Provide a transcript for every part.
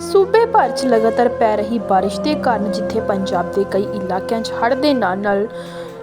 ਸੂਬੇ ਭਰ 'ਚ ਲਗਾਤਾਰ ਪੈ ਰਹੀ ਬਾਰਿਸ਼ ਦੇ ਕਾਰਨ ਜਿੱਥੇ ਪੰਜਾਬ ਦੇ ਕਈ ਇਲਾਕਿਆਂ 'ਚ ਹੜ੍ਹ ਦੇ ਨਾਲ ਨਾਲ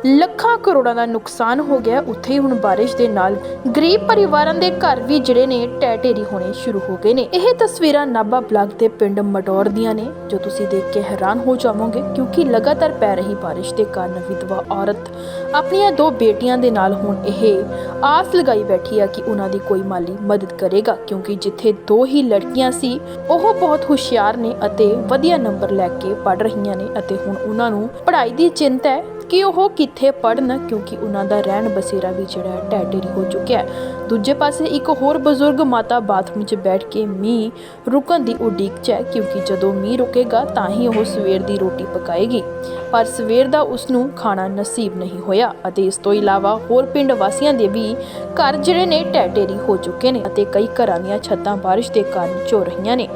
ਲੱਖਾਂ ਕਰੋੜਾਂ ਦਾ ਨੁਕਸਾਨ ਹੋ ਗਿਆ। ਉੱਥੇ ਹੀ ਹੁਣ ਬਾਰਿਸ਼ ਦੇ ਨਾਲ ਗਰੀਬ ਪਰਿਵਾਰਾਂ ਦੇ ਘਰ ਵੀ ਜਿਹੜੇ ਨੇ ਟੈ ਢੇਰੀ ਹੋਣੇ ਸ਼ੁਰੂ ਹੋ ਗਏ ਨੇ। ਇਹ ਤਸਵੀਰਾਂ ਨਾਭਾ ਬਲਾਕ ਦੇ ਪਿੰਡ ਮਟੌਰ ਦੀਆਂ ਨੇ, ਜੋ ਤੁਸੀਂ ਦੇਖ ਕੇ ਹੈਰਾਨ ਹੋ ਜਾਵੋਗੇ, ਕਿਉਂਕਿ ਲਗਾਤਾਰ ਪੈ ਰਹੀ ਬਾਰਿਸ਼ ਦੇ ਕਾਰਨ ਵਿਧਵਾ ਔਰਤ ਆਪਣੀਆਂ ਦੋ ਬੇਟੀਆਂ ਦੇ ਨਾਲ ਹੁਣ ਇਹ ਆਸ ਲਗਾਈ ਬੈਠੀ ਆ ਕਿ ਉਹਨਾਂ ਦੀ ਕੋਈ ਮਾਲੀ ਮਦਦ ਕਰੇਗਾ, ਕਿਉਂਕਿ ਜਿੱਥੇ ਦੋ ਹੀ ਲੜਕੀਆਂ ਸੀ, ਉਹ ਬਹੁਤ ਹੁਸ਼ਿਆਰ ਨੇ ਅਤੇ ਵਧੀਆ ਨੰਬਰ ਲੈ ਕੇ ਪੜ ਰਹੀਆਂ ਨੇ ਅਤੇ ਹੁਣ ਉਹਨਾਂ ਨੂੰ ਪੜ੍ਹਾਈ ਦੀ ਚਿੰਤਾ ਹੈ। ਕਿ ਉਹ ਕਿੱਥੇ ਪੜਨ ਕਿਉਂਕਿ ਉਹਨਾਂ ਦਾ ਰਹਿਣ ਬਸੇਰਾ ਵੀ ਜਿਹੜਾ ਹੈ, ਢਹਿ ਢੇਰੀ ਹੋ ਚੁੱਕਿਆ ਹੈ। ਦੂਜੇ ਪਾਸੇ ਇੱਕ ਹੋਰ ਬਜ਼ੁਰਗ ਮਾਤਾ ਬਾਥਰੂਮ 'ਚ ਬੈਠ ਕੇ ਮੀਂਹ ਰੁਕਣ ਦੀ ਉਡੀਕ 'ਚ ਹੈ, ਕਿਉਂਕਿ ਜਦੋਂ ਮੀਂਹ ਰੁਕੇਗਾ ਤਾਂ ਹੀ ਉਹ ਸਵੇਰ ਦੀ ਰੋਟੀ ਪਕਾਏਗੀ। ਪਰ ਸਵੇਰ ਦਾ ਉਸ ਨੂੰ ਖਾਣਾ ਨਸੀਬ ਨਹੀਂ ਹੋਇਆ ਅਤੇ ਇਸ ਤੋਂ ਇਲਾਵਾ ਹੋਰ ਪਿੰਡ ਵਾਸੀਆਂ ਦੇ ਵੀ ਘਰ ਜਿਹੜੇ ਨੇ ਢਹਿ ਹੋ ਚੁੱਕੇ ਨੇ ਅਤੇ ਕਈ ਘਰਾਂ ਦੀਆਂ ਛੱਤਾਂ ਬਾਰਿਸ਼ ਦੇ ਕਾਰਨ ਝੋ ਰਹੀਆਂ ਨੇ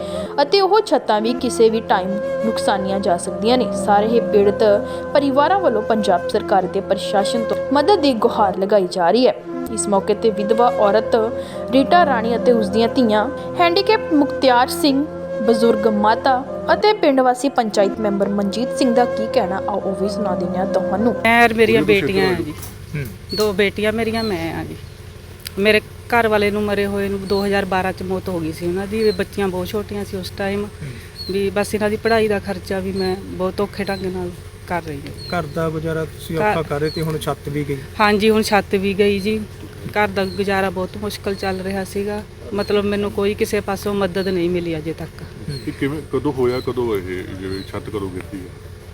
ਅਤੇ ਉਹ ਛੱਤਾਂ ਵੀ ਕਿਸੇ ਵੀ ਟਾਈਮ ਨੁਕਸਾਨੀਆਂ ਜਾ ਸਕਦੀਆਂ ਨੇ। ਸਾਰੇ ਹੀ ਪੀੜਤ ਪਰਿਵਾਰਾਂ ਵੱਲੋਂ ਪੰਜਾਬ ਸਰਕਾਰ ਤੇ ਪ੍ਰਸ਼ਾਸਨ ਤੋਂ ਮਦਦ ਦੀ ਗੁਹਾਰ ਲਗਾਈ ਜਾ ਰਹੀ ਹੈ। ਇਸ ਮੌਕੇ ਤੇ ਵਿਧਵਾ ਔਰਤ ਰੀਟਾ ਰਾਣੀ ਅਤੇ ਉਸ ਦੀਆਂ ਧੀਆਂ ਹੈਂਡੀਕੈਪ ਮੁਖਤਿਆਰ ਸਿੰਘ ਬਜ਼ੁਰਗ ਮਾਤਾ ਅਤੇ ਪਿੰਡ ਵਾਸੀ ਪੰਚਾਇਤ ਮੈਂਬਰ ਮਨਜੀਤ ਸਿੰਘ ਦਾ ਕੀ ਕਹਿਣਾ? ਆਓ ਉਹ ਵੀ ਸੁਣਾ ਦਿੰਦੇ ਹਾਂ ਤੁਹਾਨੂੰ ਮੈਂ ਔਰ ਮੇਰੀਆਂ ਬੇਟੀਆਂ ਆ ਜੀ। ਦੋ ਬੇਟੀਆਂ ਮੇਰੀਆਂ ਮੈਂ ਆ ਜੀ। ਮੇਰੇ ਘਰ ਵਾਲੇ ਨੂੰ ਮਰੇ ਹੋਏ ਨੂੰ 2012 ਚ ਮੌਤ ਹੋ ਗਈ ਸੀ ਉਹਨਾਂ ਦੀ। ਬੱਚੀਆਂ ਬਹੁਤ ਛੋਟੀਆਂ ਸੀ ਉਸ ਟਾਈਮ ਵੀ ਬਸ ਇਹਨਾਂ ਦੀ ਪੜ੍ਹਾਈ ਦਾ ਖਰਚਾ ਵੀ ਮੈਂ ਬਹੁਤ ਔਖੇ ਢੰਗ ਨਾਲ ਕਰ ਰਹੀ ਹਾਂ। ਘਰ ਦਾ ਗੁਜ਼ਾਰਾ ਤੁਸੀਂ ਔਖਾ ਕਰ ਰਹੇ ਤੇ ਹੁਣ ਛੱਤ ਵੀ ਗਈ। ਹਾਂਜੀ ਹੁਣ ਛੱਤ ਵੀ ਗਈ ਜੀ। ਘਰ ਦਾ ਗੁਜ਼ਾਰਾ ਬਹੁਤ ਮੁਸ਼ਕਲ ਚੱਲ ਰਿਹਾ ਸੀਗਾ। ਮਤਲਬ ਮੈਨੂੰ ਕੋਈ ਕਿਸੇ ਪਾਸੋਂ ਮਦਦ ਨਹੀਂ ਮਿਲੀ ਅਜੇ ਤੱਕ। ਇਹ ਕਿਵੇਂ ਕਦੋਂ ਹੋਇਆ ਕਦੋਂ ਇਹ ਜਿਵੇਂ ਛੱਤ ਕਦੋਂ ਗਿਰਦੀ ਹੈ?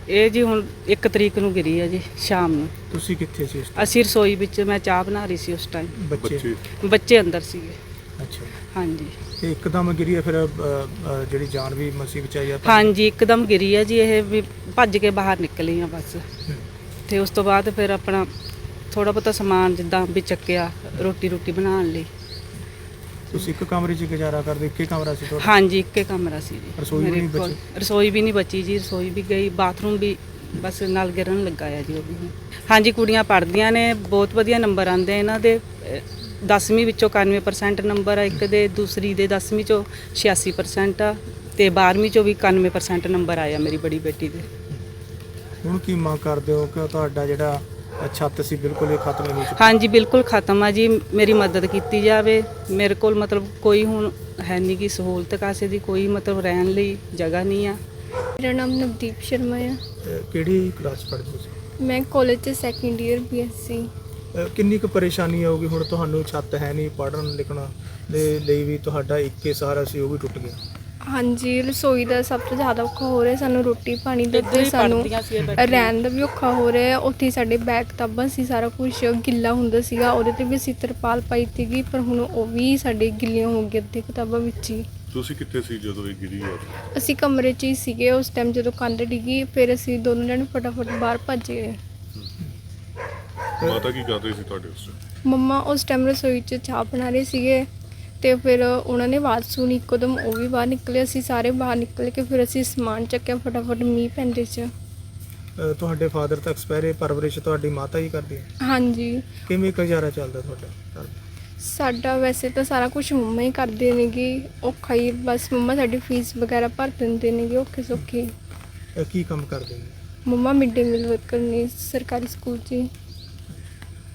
ਇਹ ਜੀ ਹੁਣ 1 ਤਰੀਕ ਨੂੰ ਗਿਰੀ ਹੈ ਜੀ ਸ਼ਾਮ ਨੂੰ। ਤੁਸੀਂ ਕਿੱਥੇ ਸੀ ਅਸੀਂ ਰਸੋਈ ਵਿੱਚ ਮੈਂ ਚਾਹ ਬਣਾ ਰਹੀ ਸੀ ਉਸ ਟਾਈਮ ਬੱਚੇ? ਬੱਚੇ? ਬੱਚੇ ਅੰਦਰ ਸੀਗੇ। ਅੱਛਾ। ਹਾਂਜੀ। ਤੇ ਇੱਕਦਮ ਗਿਰੀ ਹੈ ਫਿਰ ਅ, ਅ, ਜਿਹੜੀ ਜਾਨ ਵੀ ਮਸੀ ਬਚਾਈ ਆ ਹਾਂਜੀ ਇੱਕਦਮ ਗਿਰੀ ਆ ਜੀ ਇਹ ਵੀ ਭੱਜ ਕੇ ਬਾਹਰ ਨਿਕਲੀ ਆ ਬਸ। ਤੇ ਉਸ ਤੋਂ ਬਾਅਦ ਫਿਰ ਆਪਣਾ ਥੋੜਾ ਬਹੁਤਾ ਸਮਾਨ ਜਿੱਦਾਂ ਵੀ ਚੱਕਿਆ ਰੋਟੀ ਰੋਟੀ ਬਣਾਉਣ ਲਈ। ਤੁਸੀਂ ਇੱਕ ਕਮਰੇ 'ਚ ਗੁਜ਼ਾਰਾ ਕਰਦੇ ਇੱਕੇ ਕਮਰਾ ਸੀ ਤੁਹਾਡਾ ਹਾਂਜੀ ਇੱਕੇ ਕਮਰਾ ਸੀ ਜੀ ਰਸੋਈ ਵੀ ਮੇਰੇ ਨਹੀਂ ਕੋਲ। ਬਚੀ? ਰਸੋਈ ਵੀ ਨਹੀਂ ਬਚੀ ਜੀ ਰਸੋਈ ਵੀ ਗਈ ਬਾਥਰੂਮ ਵੀ ਬਸ ਨਾਲ ਗਿਰਨ ਲੱਗਾ ਆ ਜੀ ਉਹ ਵੀ ਹਾਂਜੀ ਕੁੜੀਆਂ ਪੜ੍ਹਦੀਆਂ ਨੇ ਬਹੁਤ ਵਧੀਆ ਨੰਬਰ ਆਉਂਦੇ ਆ ਇਹਨਾਂ ਦੇ 10ਵੀਂ ਵਿੱਚੋਂ 91% ਨੰਬਰ ਆ ਇੱਕ ਦੇ ਦੂਸਰੀ ਦੇ 10ਵੀਂ ਚੋਂ 86% ਆ ਤੇ 12ਵੀਂ ਚੋਂ ਵੀ 91% ਨੰਬਰ ਆਇਆ ਮੇਰੀ ਬੜੀ ਬੇਟੀ ਦੇ ਹੁਣ ਕੀ ਮੰਗ ਕਰਦੇ ਹੋ ਕਿ ਤੁਹਾਡਾ ਜਿਹੜਾ ਛੱਤ ਸੀ ਬਿਲਕੁਲ ਹੀ ਖਤਮ ਹੋ ਚੁੱਕੀ। ਹਾਂਜੀ ਬਿਲਕੁਲ ਖਤਮ ਆ ਜੀ। ਮੇਰੀ ਮਦਦ ਕੀਤੀ ਜਾਵੇ। ਮੇਰੇ ਕੋਲ ਮਤਲਬ ਕੋਈ ਹੁਣ ਹੈ ਨਹੀਂ ਕਿ ਸਹੂਲਤ ਕਾਸੇ ਦੀ ਕੋਈ ਮਤਲਬ ਰਹਿਣ ਲਈ ਜਗ੍ਹਾ ਨਹੀਂ ਆ। ਮੇਰਾ ਨਾਮ ਨਵਦੀਪ ਸ਼ਰਮਾ ਹੈ ਅ, ਕਿਹੜੀ ਕਲਾਸ ਪੜ੍ਹਦੇ ਤੁਸੀਂ? ਮੈਂ ਕਾਲਜ 'ਚ ਸੈਕੰਡ ਈਅਰ ਬੀਐਸਸੀ ਕਿੰਨੀ ਕੁ ਪਰੇਸ਼ਾਨੀ ਆਊਗੀ? ਹੁਣ ਤੁਹਾਨੂੰ ਛੱਤ ਹੈ ਨਹੀਂ ਪੜ੍ਹਨ ਲਿਖਣਾ ਦੇ ਲਈ ਵੀ ਤੁਹਾਡਾ ਇੱਕੇ ਸਹਾਰਾ ਸੀ ਉਹ ਵੀ ਟੁੱਟ ਗਿਆ। ਹਾਂਜੀ ਰਸੋਈ ਦਾ ਸਭ ਤੋਂ ਜ਼ਿਆਦਾ ਔਖਾ ਹੋ ਰਿਹਾ ਸਾਨੂੰ ਰੋਟੀ ਪਾਣੀ ਦਾ ਤੇ ਸਾਨੂੰ। ਰਹਿਣ ਦਾ ਵੀ ਔਖਾ ਹੋ ਰਿਹਾ। ਉੱਥੇ ਸਾਡੇ ਬੈਗ ਕਿਤਾਬਾਂ ਸੀ ਸਾਰਾ ਕੁਝ ਗਿੱਲਾ ਹੁੰਦਾ ਸੀਗਾ ਉਹਦੇ ਤੇ ਵੀ ਅਸੀਂ ਤਰਪਾਲ ਪਾਈ ਸੀਗੀ ਪਰ ਹੁਣ ਉਹ ਵੀ ਸਾਡੇ ਗਿੱਲੀਆਂ ਹੋ ਗਈਆਂ ਅੱਧੇ ਕਿਤਾਬਾਂ ਵਿੱਚ ਹੀ ਤੁਸੀਂ ਕਿੱਥੇ ਸੀ ਜਦੋਂ ਇਹ ਗਿਰੀ ਹੈ ਅਸੀਂ ਕਮਰੇ 'ਚ ਹੀ ਸੀਗੇ ਉਸ ਟਾਈਮ ਜਦੋਂ ਕੰਧ ਡਿੱਗੀ ਫਿਰ ਅਸੀਂ ਦੋਨੋਂ ਜਣੇ ਫਟਾਫਟ ਬਾਹਰ ਭੱਜ ਗਏ ਮਾਤਾ ਕੀ ਕਰ ਰਹੀ ਸੀ ਤੁਹਾਡੇ ਉਸ? ਮੰਮਾ ਉਸ ਟਾਈਮ ਰਸੋਈ 'ਚ ਚਾਹ ਬਣਾ ਰਹੇ ਸੀਗੇ ਤੇ ਫਿਰ ਉਹਨਾਂ ਨੇ ਆਵਾਜ਼ ਸੁਣੀ ਇੱਕਦਮ ਉਹ ਵੀ ਬਾਹਰ ਨਿਕਲੇ ਅਸੀਂ ਸਾਰੇ ਬਾਹਰ ਨਿਕਲ ਕੇ ਫਿਰ ਅਸੀਂ ਸਮਾਨ ਚੱਕਿਆ ਫਟਾਫਟ ਮੀਂਹ ਪੈਂਦੇ 'ਚ। ਤੁਹਾਡੇ ਫਾਦਰ ਤਾਂ ਐਕਸਪਾਇਰ ਪਰਵਰਿਸ਼ ਤੁਹਾਡੀ ਮਾਤਾ ਹੀ ਕਰਦੀ ਹੈ? ਹਾਂਜੀ। ਕਿਵੇਂ ਗੁਜ਼ਾਰਾ ਚੱਲਦਾ ਤੁਹਾਡਾ? ਘਰ ਦਾ? ਸਾਡਾ ਵੈਸੇ ਤਾਂ ਸਾਰਾ ਕੁਝ ਮੰਮਾ ਹੀ ਕਰਦੇ ਨੇਗੇ ਔਖਾ ਹੀ ਬਸ ਮੰਮਾ ਸਾਡੀ ਫੀਸ ਵਗੈਰਾ ਭਰ ਦਿੰਦੇ ਨੇਗੇ ਔਖੇ ਸੌਖੇ। ਕੀ ਕੰਮ ਕਰਦੇ ਨੇ? ਮੰਮਾ ਮਿਡ ਡੇ ਮੀਲ ਵਰਕਰ ਨੇ ਸਰਕਾਰੀ ਸਕੂਲ 'ਚ ਹੀ।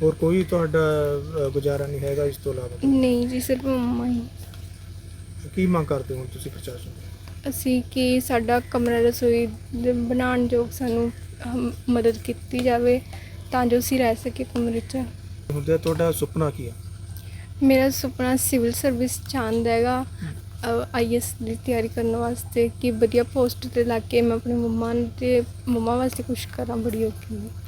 ਹੋਰ ਕੋਈ ਤੁਹਾਡਾ ਅ, ਗੁਜ਼ਾਰਾ ਨਹੀਂ ਹੈਗਾ ਇਸ ਤੋਂ ਇਲਾਵਾ? ਨਹੀਂ ਜੀ ਸਿਰਫ ਮੰਮਾ ਹੀ। ਕੀ ਮੰਗ ਕਰਦੇ ਹੋ ਤੁਸੀਂ ਪ੍ਰਸ਼ਾਸਨ ਤੋਂ? ਅਸੀਂ ਕਿ ਸਾਡਾ ਕਮਰਾ ਰਸੋਈ ਦੇ ਬਣਾਉਣ ਯੋਗ ਸਾਨੂੰ ਮਦਦ ਕੀਤੀ ਜਾਵੇ ਤਾਂ ਜੋ ਅਸੀਂ ਰਹਿ ਸਕੀਏ ਕਮਰੇ 'ਚ। ਹੁੰਦਾ ਤੁਹਾਡਾ ਸੁਪਨਾ ਕੀ ਹੈ ਮੇਰਾ ਸੁਪਨਾ ਸਿਵਲ ਸਰਵਿਸ ਚਾਹੁੰਦਾ ਹੈਗਾ। ਆਈਐਸ ਦੀ ਤਿਆਰੀ ਕਰਨ ਵਾਸਤੇ ਕਿ ਵਧੀਆ ਪੋਸਟ ਤੇ ਲੱਗ ਕੇ ਮੈਂ ਆਪਣੇ ਮੰਮਾ ਨੂੰ ਤੇ ਮੰਮਾ ਵਾਸਤੇ ਕੁਝ ਕਰਾਂ ਬੜੀ ਔਖੀ। ਹੈ।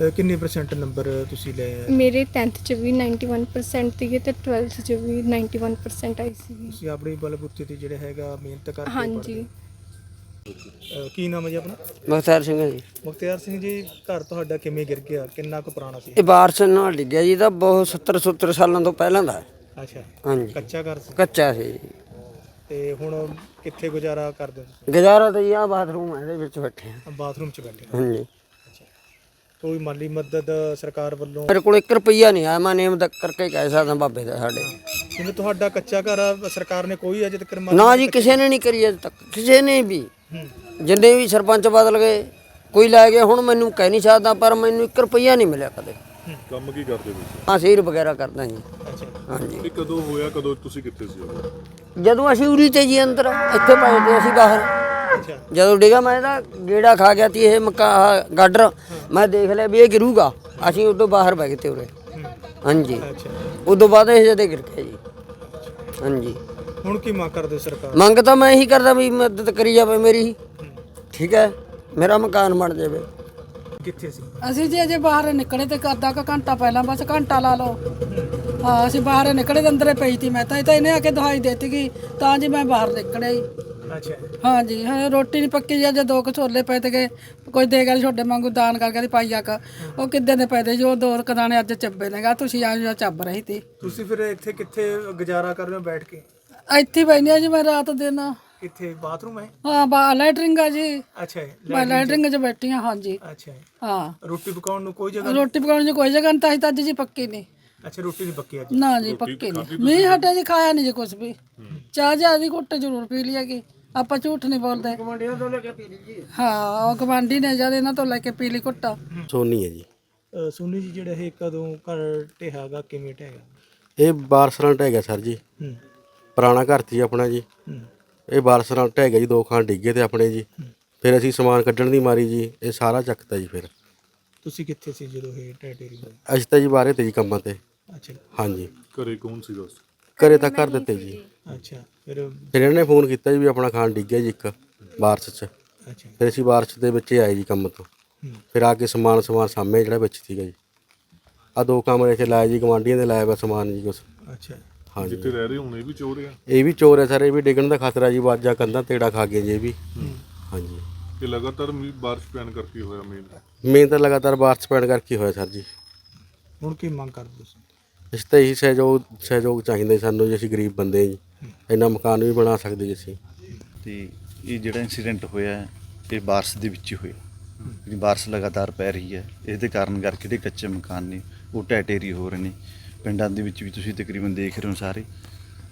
ਅ, ਕਿੰਨੇ ਪਰਸੈਂਟ ਨੰਬਰ ਤੁਸੀਂ ਲਏ ਆ? ਮੇਰੇ 10th ਚ ਵੀ 91% ਸੀਗੇ ਤੇ 12th ਚ ਵੀ 91% ਆਈ ਸੀ ਤੁਸੀਂ ਆਪਣੀ ਬਲਬੁੱਤੇ ਤੇ ਜਿਹੜਾ ਹੈਗਾ ਮਿਹਨਤ ਕਰਕੇ ਹਾਂਜੀ। ਪੜ੍ਹਦੇ। ਅ, ਕੀ ਨਾਮ ਹੈ ਜੀ ਆਪਣਾ? ਮੁਖਤਾਰ ਸਿੰਘ ਜੀ। ਮੁਖਤਿਆਰ ਸਿੰਘ ਜੀ ਘਰ ਤੁਹਾਡਾ ਕਿਵੇਂ ਗਿਰ ਗਿਆ? ਕਿੰਨਾ ਕੁ ਪੁਰਾਣਾ ਸੀ? ਇਹ ਬਾਰਸ਼ ਨਾਲ ਡਿੱਗਿਆ ਜੀ ਇਹਦਾ ਬਹੁਤ 70 70 ਸਾਲਾਂ ਤੋਂ ਪਹਿਲਾਂ ਦਾ। ਹੈ। ਅੱਛਾ। ਹਾਂਜੀ। ਕੱਚਾ ਘਰ ਸੀ? ਕੱਚਾ ਸੀ ਜੀ। ਤੇ ਹੁਣ ਕਿੱਥੇ ਗੁਜ਼ਾਰਾ ਕਰਦੇ ਹੋ ਗੁਜ਼ਾਰਾ ਤਾਂ ਜੀ ਆਹ ਬਾਥਰੂਮ ਹੈ ਇਹਦੇ ਵਿੱਚ ਬੈਠੇ ਆ। ਤੁਸੀਂ ਬਾਥਰੂਮ 'ਚ ਬੈਠੇ ਹੋ। ਹਾਂਜੀ। ਕੋਈ ਮਾਲੀ ਮਦਦ ਸਰਕਾਰ ਵੱਲੋਂ। ਮੇਰੇ ਕੋਲ 1 ਰੁਪਈਆ ਨਹੀਂ ਆਇਆ ਮੈਂ ਨੇਮ ਤੱਕ ਕਰਕੇ ਕਹਿ ਸਕਦਾ ਬਾਬੇ ਦਾ ਸਾਡੇ। ਜਿਵੇਂ ਤੁਹਾਡਾ ਕੱਚਾ ਘਰ ਆ ਸਰਕਾਰ ਨੇ ਕੋਈ ਅਜੇ ਤੱਕ ਮਦਦ ਨਾ ਜੀ ਕਿਸੇ ਨੇ ਨਹੀਂ ਕਰੀ ਅਜੇ ਤੱਕ ਕਿਸੇ ਨੇ ਵੀ। ਹੂੰ। ਜਿੰਨੇ ਵੀ ਸਰਪੰਚ ਬਦਲ ਗਏ ਕੋਈ ਲੈ ਗਿਆ ਹੁਣ ਮੈਨੂੰ ਕਹਿ ਨਹੀਂ ਸਕਦਾ ਪਰ ਮੈਨੂੰ 1 ਰੁਪਈਆ ਨਹੀਂ ਮਿਲਿਆ ਕਦੇ। ਕੰਮ ਕੀ ਕਰਦੇ ਤੁਸੀਂ? ਹਾਂ ਸੀਰ ਵਗੈਰਾ ਕਰਦਾ ਜੀ। ਅੱਛਾ। ਹਾਂਜੀ। ਇਹ ਕਦੋਂ ਹੋਇਆ ਕਦੋਂ ਤੁਸੀਂ ਕਿੱਥੇ ਸੀ ਉਦੋਂ? ਜਦੋਂ ਅਸੀਂ ਉਰੀ ਤੇ ਜੀ ਅੰਦਰ ਇੱਥੇ ਪਏ ਤੇ ਅਸੀਂ ਬਾਹਰ। ਅੱਛਾ। ਜਦੋਂ ਡਿਗਾ ਮੈਂ ਤਾਂ ਗੇੜਾ ਖਾ ਗਿਆ ਤੀ ਇਹ ਮੱਕਾ ਆਹ ਗਾਡਰ। ਮੈਂ ਦੇਖ ਲਿਆ ਵੀ ਇਹ ਗਿਰੂਗਾ। ਅਸੀਂ ਉਦੋਂ ਬਾਹਰ ਬੈ ਗਏ ਤੇ ਉਰੇ। ਹਾਂਜੀ। ਅੱਛਾ। ਉਦੋਂ ਬਾਅਦ ਇਹ ਜਦੇ ਗਿਰ ਗਿਆ ਜੀ। ਹਾਂਜੀ। ਹੁਣ ਕੀ ਮੰਗ ਕਰਦੇ ਸਰਕਾਰ? ਮੰਗ ਤਾਂ ਮੈਂ ਇਹੀ ਕਰਦਾ ਵੀ ਮਦਦ ਕਰੀ ਜਾਵੇ ਮੇਰੀ। ਠੀਕ ਹੈ। ਮੇਰਾ ਮਕਾਨ ਬਣ ਜਾਵੇ। ਕਿੱਥੇ ਸੀ? ਅਸੀਂ ਜੀ ਅਜੇ ਬਾਹਰ ਨਿਕਲੇ ਤੇ ਅੱਧਾ ਕੁ ਘੰਟਾ ਪਹਿਲਾਂ ਬਸ ਘੰਟਾ ਲਾ ਲਓ। ਹਾਂ ਅਸੀਂ ਬਾਹਰ ਨਿਕਲੇ ਤੇ ਅੰਦਰੇ ਪਈ ਤੀ ਮੈਂ ਤਾਂ ਇਹ ਤਾਂ ਇਹਨੇ ਆ ਕੇ ਦਵਾਈ ਦਿੱਤੀ ਗਈ ਤਾਂ ਜੀ ਮੈਂ ਬਾਹਰ ਨਿਕਲਿਆ ਜੀ। ਅੱਛਾ। ਹਾਂ ਜੀ ਹਾਂ ਰੋਟੀ ਨਹੀਂ ਪੱਕੀ ਜੀ ਅਜੇ ਦੋ ਕੁ ਛੋਲੇ ਪਏ ਤੇ ਕੋਈ ਦੇ ਗਿਆ ਛੋਡੇ ਵਾਂਗੂ ਦਾਨ ਕਰਕੇ ਦੀ ਪਾਈਆ ਕ ਉਹ ਕਿੱਦਾਂ ਦੇ ਤੇ ਜੋ ਦੋ ਕਦਾਣੇ ਅੱਜ ਚੱਬੇ ਨੇਗਾ ਤੁਸੀਂ ਆ ਜੋ ਚੱਬ ਰਹੀ ਤੀ। ਤੁਸੀਂ ਫਿਰ ਇੱਥੇ ਕਿੱਥੇ ਗੁਜ਼ਾਰਾ ਕਰ ਰਹੇ ਹੋ ਬੈਠ ਕੇ? ਇੱਥੇ ਬੈਠੀ ਆ ਜੀ ਮੈਂ ਰਾਤ ਦਿਨ ਕਿੱਥੇ ਬਾਥਰੂਮ ਹੈ? ਹਾਂ ਬਾ ਲੈਟਰਿੰਗ ਆ ਜੀ। ਅੱਛਾ ਜੀ, ਮੈਂ ਲੈਟਰਿੰਗ 'ਚ। ਬੈਠੀ ਆ ਹਾਂ ਜੀ ਅੱਛਾ। ਜੀ। ਹਾਂ। ਰੋਟੀ ਪਕਾਉਣ ਨੂੰ ਕੋਈ ਜਗ੍ਹਾ ਰੋਟੀ ਪਕਾਉਣ ਦੀ ਕੋਈ ਜਗ੍ਹਾ ਨਹੀਂ ਤਾਂ ਅਸੀਂ ਤਾਂ ਅੱਜ ਜੀ ਪੱਕੀ ਨਹੀਂ ਅੱਛਾ ਰੋਟੀ ਦੀ ਪੱਕੀ ਅੱਜ? ਨਾ ਜੀ ਪੱਕੇ ਨਹੀਂ ਮੀਂਹ ਹਟਿਆ ਜੀ ਖਾਇਆ ਨਹੀਂ ਜੀ ਕੁਝ ਵੀ। ਚਾਹ ਜਾਂ ਦੀ ਘੁੱਟ ਜ਼ਰੂਰ ਪੀ ਲਿਆ ਕਿ ਆਪਾਂ ਝੂਠ ਨਹੀਂ ਬੋਲਦੇ। ਕਮਾਂਡੀਆਂ ਤੋਂ ਲੈ ਕੇ ਪੀ ਲਈ ਜੀ। ਹਾਂ ਉਹ ਕਮਾਂਡੀ ਨੇ ਜਦ ਇਹਨਾਂ ਤੋਂ ਲੈ ਕੇ ਪੀ ਲਈ ਘੁੱਟ ਸੋਨੀ ਹੈ ਜੀ। ਅ, ਸੋਨੀ ਜੀ ਜਿਹੜਾ ਇਹ ਕਦੋਂ ਘਰ ਢਿਹਾਗਾ ਕਿਵੇਂ ਢਹਿਗਾ ਇਹ ਬਾਰਸਰਾਂ ਢਹਿ ਗਿਆ ਸਰ ਜੀ। ਹੂੰ। ਪੁਰਾਣਾ ਘਰ ਸੀ ਆਪਣਾ ਜੀ। ਹੂੰ। ਇਹ ਬਾਰਸਰਾਂ ਢਹਿ ਗਿਆ ਜੀ ਦੋ ਖਾਂ ਡਿੱਗੇ ਤੇ ਆਪਣੇ ਜੀ। ਫਿਰ ਅਸੀਂ ਸਮਾਨ ਕੱਢਣ ਦੀ ਮਾਰੀ ਜੀ ਇਹ ਸਾਰਾ ਚੱਕਤਾ ਜੀ ਫਿਰ। ਤੁਸੀਂ ਕਿੱਥੇ ਸੀ ਜਦੋਂ ਇਹ ਟੈਟੇਰੀ ਹੋਈ ਅਸੀਂ ਤਾਂ ਜੀ ਬਾਹਰੇ ਤੇ ਜੀ ਕੰਮਾਂ ਤੇ। ਅੱਛਾ ਹਾਂਜੀ। ਘਰੇ ਕੌਣ ਸੀ ਦੋਸਤ? ਘਰੇ ਤਾਂ ਕਰ ਦਿੱਤੇ ਜੀ। ਅੱਛਾ ਫਿਰ ਫਿਰ ਇਹਨਾਂ ਨੇ ਫੋਨ ਕੀਤਾ ਜੀ ਵੀ ਆਪਣਾ ਖਾਨ ਡਿੱਗਿਆ ਜੀ ਇੱਕ ਬਾਰਸ 'ਚ। ਅੱਛਾ। ਫਿਰ ਅਸੀਂ ਬਾਰਸ ਦੇ ਵਿੱਚ ਹੀ ਆਏ ਜੀ ਕੰਮ ਤੋਂ। ਹੂੰ। ਫਿਰ ਆ ਕੇ ਸਮਾਨ ਸਮਾਨ ਸਾਹਮਣੇ ਜਿਹੜਾ ਵਿੱਚ ਸੀਗਾ ਜੀ। ਆ ਦੋ ਕਮਰੇ 'ਚ ਲਾਇਆ ਜੀ ਗਵਾਂਢੀਆਂ ਦੇ ਲਾਇਆ ਵਾ ਸਮਾਨ ਜੀ ਕੁਛ। ਅੱਛਾ। ਹਾਂਜੀ। ਜਿੱਥੇ ਰਹਿ ਰਹੇ ਹੁਣ ਇਹ ਵੀ ਚੋਰ ਆ। ਇਹ ਵੀ ਚੋਰ ਹੈ ਸਰ ਇਹ ਵੀ ਡਿੱਗਣ ਦਾ ਖਤਰਾ ਜੀ ਵਾਜਾ ਕੰਧਾਂ ਤੇੜਾ ਖਾ ਗਏ ਜੀ ਇਹ ਵੀ। ਹਾਂਜੀ। ਇਹ ਲਗਾਤਾਰ ਮੀਂਹ ਬਾਰਿਸ਼ ਪੈਣ ਕਰਕੇ ਹੋਇਆ ਮੇਨ ਮੇਨ ਤਾਂ ਲਗਾਤਾਰ ਬਾਰਿਸ਼ ਪੈਣ ਕਰਕੇ ਹੋਇਆ ਸਰ ਜੀ। ਹੁਣ ਕੀ ਮੰਗ ਕਰਦੇ ਤੁਸੀਂ? ਇਸ ਤਾਂ ਇਹੀ ਸਹਿਯੋਗ ਸਹਿਯੋਗ ਚਾਹੀਦਾ ਸਾਨੂੰ ਜੀ, ਅਸੀਂ ਗਰੀਬ ਬੰਦੇ ਜੀ। ਇੰਨਾ ਮਕਾਨ ਵੀ ਬਣਾ ਸਕਦੇ ਜੀ ਅਸੀਂ। ਤੇ ਇਹ ਜਿਹੜਾ ਇਨਸੀਡੈਂਟ ਹੋਇਆ ਇਹ ਬਾਰਿਸ਼ ਦੇ ਵਿੱਚ ਹੀ ਹੋਇਆ। ਜਿਹੜੀ ਬਾਰਿਸ਼ ਲਗਾਤਾਰ ਪੈ ਰਹੀ ਹੈ, ਇਹਦੇ ਕਾਰਨ ਕਰਕੇ ਜਿਹੜੇ ਕੱਚੇ ਮਕਾਨ ਨੇ, ਉਹ ਟੈਟੇਰੀ ਹੋ ਰਹੇ ਨੇ। ਪਿੰਡਾਂ ਦੇ ਵਿੱਚ ਵੀ ਤੁਸੀਂ ਤਕਰੀਬਨ ਦੇਖ ਰਹੇ ਹੋ ਸਾਰੇ।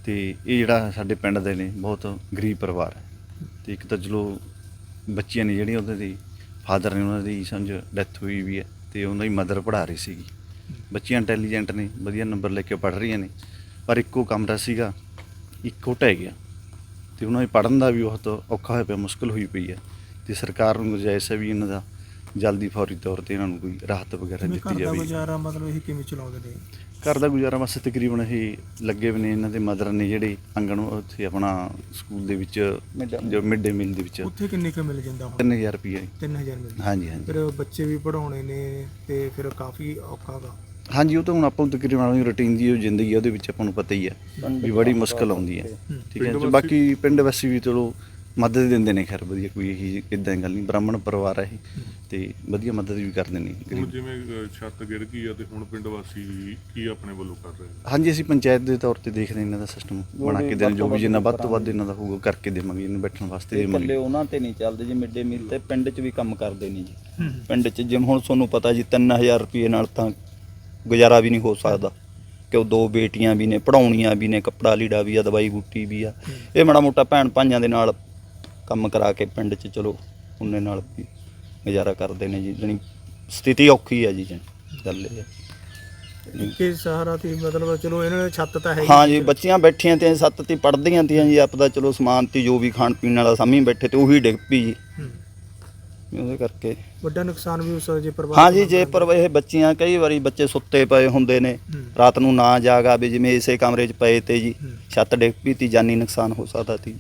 ਤੇ ਇਹ ਜਿਹੜਾ ਸਾਡੇ ਪਿੰਡ ਦੇ ਨੇ, ਬਹੁਤ ਗਰੀਬ ਪਰਿਵਾਰ ਹੈ। ਤੇ ਇੱਕ ਤਾਂ ਚਲੋ ਬੱਚੀਆਂ ਨੇ ਜਿਹੜੀਆਂ ਉਹਨਾਂ ਦੀ, ਫਾਦਰ ਨੇ ਉਹਨਾਂ ਦੀ ਸਮਝ, ਡੈਥ ਹੋਈ ਵੀ ਹੈ, ਤੇ ਉਹਨਾਂ ਦੀ ਮਦਰ ਪੜ੍ਹਾ ਰਹੀ ਸੀਗੀ। ਬੱਚੀਆਂ ਇੰਟੈਲੀਜੈਂਟ ਨੇ ਵਧੀਆ ਨੰਬਰ ਲੈ ਕੇ ਪੜ੍ਹ ਰਹੀਆਂ ਨੇ ਪਰ ਇੱਕੋ ਕਮਰਾ ਸੀਗਾ ਇੱਕੋ ਢਹਿ ਗਿਆ। ਤੇ ਉਹਨਾਂ ਨੂੰ ਪੜਨ ਦਾ ਵੀ ਬਹੁਤ ਔਖਾ ਹੋਇਆ ਪਿਆ ਮੁਸ਼ਕਲ ਹੋਈ ਪਈ ਹੈ। ਤੇ ਸਰਕਾਰ ਨੂੰ ਗੁਜਾਇਸ਼ ਹੈ ਵੀ ਇਹਨਾਂ ਦਾ ਜਲਦੀ ਫੌਰੀ ਤੌਰ ਤੇ ਇਹਨਾਂ ਨੂੰ ਕੋਈ ਰਾਹਤ ਵਗੈਰਾ ਦਿੱਤੀ ਦਾ ਜਾਵੇ। ਗੁਜ਼ਾਰਾ ਮਤਲਬ ਇਹ ਕਿਵੇਂ ਚਲਾਉਂਦੇ ਨੇ? ਘਰ ਦਾ ਗੁਜ਼ਾਰਾ ਬਸ ਤਕਰੀਬਨ ਇਹ ਲੱਗੇ ਵੀ ਨੇ ਇਹਨਾਂ ਦੇ ਮਦਰ ਨੇ ਜਿਹੜੇ ਆਂਗਣ ਉੱਥੇ ਆਪਣਾ ਸਕੂਲ ਦੇ ਵਿੱਚ ਜੋ ਮਿਡ ਡੇ ਮੀਲ ਦੇ ਵਿੱਚ। ਉੱਥੇ ਕਿੰਨੇ ਕੁ ਮਿਲ ਜਾਂਦਾ ਹੁਣ? 3000 ਰੁਪਏ 3000 ਮਿਲਦਾ ਹਾਂਜੀ ਹਾਂਜੀ। ਫਿਰ ਬੱਚੇ ਵੀ ਪੜਾਉਣੇ ਨੇ ਤੇ ਫਿਰ ਕਾਫੀ ਔਖਾ ਗਾ। ਹਾਂਜੀ ਉਹ ਤਾਂ ਹੁਣ ਆਪਾਂ ਨੂੰ ਤਕਰੀਬਨ ਆਪਣੀ ਰੁਟੀਨ ਦੀ ਜ਼ਿੰਦਗੀ ਉਹਦੇ ਵਿੱਚ ਆਪਾਂ ਨੂੰ ਪਤਾ ਹੀ ਹੈ ਵੀ ਬੜੀ ਮੁਸ਼ਕਲ ਆਉਂਦੀ ਹੈ। ਠੀਕ ਹੈ ਬਾਕੀ ਪਿੰਡ ਵਾਸੀ ਵੀ ਚਲੋ ਮਦਦ ਦਿੰਦੇ ਨੇ ਖੈਰ ਵਧੀਆ ਕੋਈ ਇਹੀ ਇਦਾਂ ਗੱਲ ਨਹੀਂ ਬ੍ਰਾਹਮਣ ਪਰਿਵਾਰ ਹੈ ਇਹ ਤੇ ਵਧੀਆ ਮਦਦ ਵੀ ਕਰਦੇ ਨੇ ਹੁਣ ਗਰੀਬ। ਜਿਵੇਂ ਅ, ਛੱਤ ਗਿਰ ਗਈ ਆ ਤੇ ਹੁਣ ਪਿੰਡ ਵਾਸੀ ਕੀ ਆਪਣੇ ਵੱਲੋਂ ਕਰ ਰਹੇ ਨੇ? ਹਾਂਜੀ ਅਸੀਂ ਪੰਚਾਇਤ ਦੇ ਤੌਰ ਤੇ ਦੇਖਦੇ ਹਾਂ ਇਹਨਾਂ ਦਾ ਸਿਸਟਮ ਬਣਾ ਕੇ ਦੇਣ ਜੋ ਵੀ ਜਿੰਨਾ ਵੱਧ ਤੋਂ ਵੱਧ ਇਹਨਾਂ ਦਾ ਹੋਊਗਾ ਕਰਕੇ ਦੇਵਾਂਗੇ ਇਹਨਾਂ ਬੈਠਣ ਵਾਸਤੇ ਇਕੱਲੇ ਦੇਵਾਂਗੇ। ਉਹਨਾਂ ਤੇ ਨਹੀਂ ਚੱਲਦੇ ਜੀ ਮਿਡ ਡੇ ਮੀਲ ਤੇ ਪਿੰਡ 'ਚ ਵੀ ਕੰਮ ਕਰਦੇ ਨਹੀਂ ਜੀ। ਪਿੰਡ 'ਚ ਜਿਵੇਂ ਹੁਣ ਤੁਹਾਨੂੰ ਪਤਾ ਜੀ 3000 ਰੁਪਏ ਨਾਲ ਤਾਂ ਗੁਜ਼ਾਰਾ ਵੀ ਨਹੀਂ ਹੋ ਸਕਦਾ। ਕਿ ਉਹ ਦੋ ਬੇਟੀਆਂ ਵੀ ਨੇ ਪੜਾਉਣੀਆਂ ਵੀ ਨੇ ਕੱਪੜਾ ਲੀੜਾ ਵੀ ਆ ਦਵਾਈ ਬੂਟੀ ਵੀ ਆ। ਇਹ ਮਾੜਾ ਮੋਟਾ ਭੈਣ ਭਾਈਆਂ ਦੇ ਨਾਲ ਕੰਮ ਕਰਾ ਕੇ ਪਿੰਡ 'ਚ ਚਲੋ ਉਹਨੇ ਨਾਲ ਵੀ ਗੁਜ਼ਾਰਾ ਕਰਦੇ ਨੇ ਜੀ ਜਣੀ ਸਥਿਤੀ ਔਖੀ ਹੈ ਜੀ ਜਾਣੀ ਗੱਲ ਇਹ ਹੈ ਕਿ ਸਹਾਰਾ ਤੇ ਮਤਲਬ ਚਲੋ ਇਹਨਾਂ ਨੇ ਛੱਤ ਤਾਂ ਹੈ ਹੀ ਹਾਂ ਜੀ ਬੱਚੀਆਂ ਬੈਠੀਆਂ ਤੇ ਸੱਤ ਤੇ ਪੜਦੀਆਂ ਤੀਆਂ ਜੀ ਆਪਦਾ ਚਲੋ ਸਮਾਨ ਤੇ ਜੋ ਵੀ ਖਾਣ ਪੀਣ ਵਾਲਾ ਸਾਹਮਣੇ ਬੈਠੇ ਤੇ ਉਹੀ ਡਿੱਗ ਪਈ ਜੀ ਹੂੰ। ਉਹਦੇ ਕਰਕੇ ਵੱਡਾ ਨੁਕਸਾਨ ਵੀ ਉਸ ਜੇ ਪਰਿਵਾਰ ਹਾਂ ਜੀ ਜੇ ਪਰ ਇਹ ਬੱਚੀਆਂ ਕਈ ਵਾਰੀ ਬੱਚੇ ਸੁੱਤੇ ਪਏ ਹੁੰਦੇ ਨੇ ਹੂੰ। ਰਾਤ ਨੂੰ ਨਾ ਜਾਗਾ ਵੀ ਜਿਵੇਂ ਇਸੇ ਕਮਰੇ 'ਚ ਪਏ ਤੇ ਜੀ ਹੂੰ। ਛੱਤ ਡਿੱਗ ਪਈ ਤੀ ਜਾਨੀ ਨੁਕਸਾਨ ਹੋ ਸਕਦਾ ਤੀ